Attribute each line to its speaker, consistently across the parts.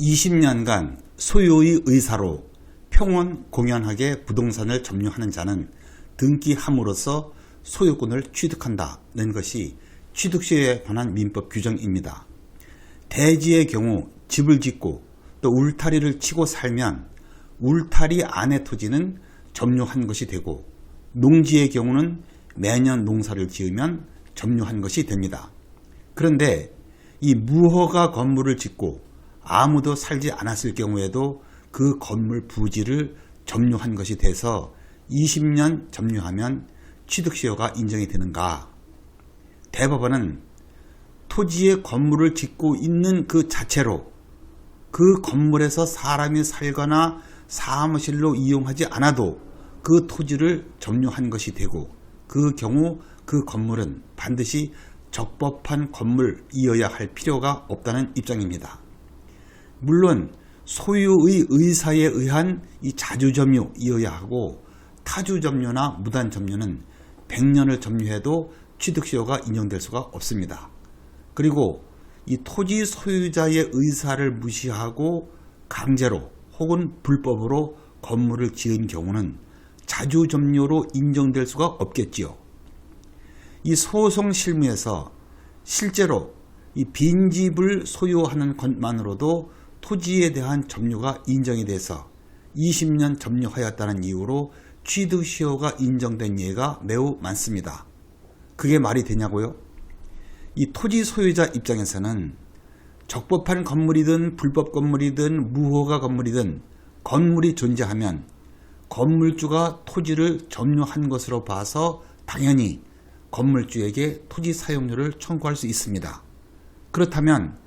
Speaker 1: 20년간 소유의 의사로 평온 공연하게 부동산을 점유하는 자는 등기함으로써 소유권을 취득한다는 것이 취득시에 관한 민법 규정입니다. 대지의 경우 집을 짓고 또 울타리를 치고 살면 울타리 안의 토지는 점유한 것이 되고 농지의 경우는 매년 농사를 지으면 점유한 것이 됩니다. 그런데 이 무허가 건물을 짓고 아무도 살지 않았을 경우에도 그 건물 부지를 점유한 것이 돼서 20년 점유하면 취득시효가 인정이 되는가? 대법원은 토지에 건물을 짓고 있는 그 자체로 그 건물에서 사람이 살거나 사무실로 이용하지 않아도 그 토지를 점유한 것이 되고 그 경우 그 건물은 반드시 적법한 건물이어야 할 필요가 없다는 입장입니다. 물론 소유의 의사에 의한 이 자주점유이어야 하고 타주점유나 무단점유는 100년을 점유해도 취득시효가 인정될 수가 없습니다. 그리고 이 토지 소유자의 의사를 무시하고 강제로 혹은 불법으로 건물을 지은 경우는 자주점유로 인정될 수가 없겠지요. 이 소송 실무에서 실제로 이 빈집을 소유하는 것만으로도 토지에 대한 점유가 인정이 돼서 20년 점유하였다는 이유로 취득시효가 인정된 예가 매우 많습니다. 그게 말이 되냐고요? 이 토지 소유자 입장에서는 적법한 건물이든 불법 건물이든 무허가 건물이든 건물이 존재하면 건물주가 토지를 점유한 것으로 봐서 당연히 건물주에게 토지 사용료를 청구할 수 있습니다. 그렇다면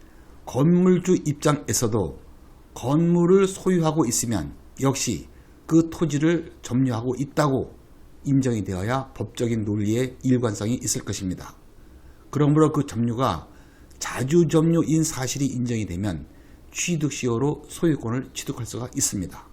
Speaker 1: 건물주 입장에서도 건물을 소유하고 있으면 역시 그 토지를 점유하고 있다고 인정이 되어야 법적인 논리에 일관성이 있을 것입니다. 그러므로 그 점유가 자주 점유인 사실이 인정이 되면 취득시효로 소유권을 취득할 수가 있습니다.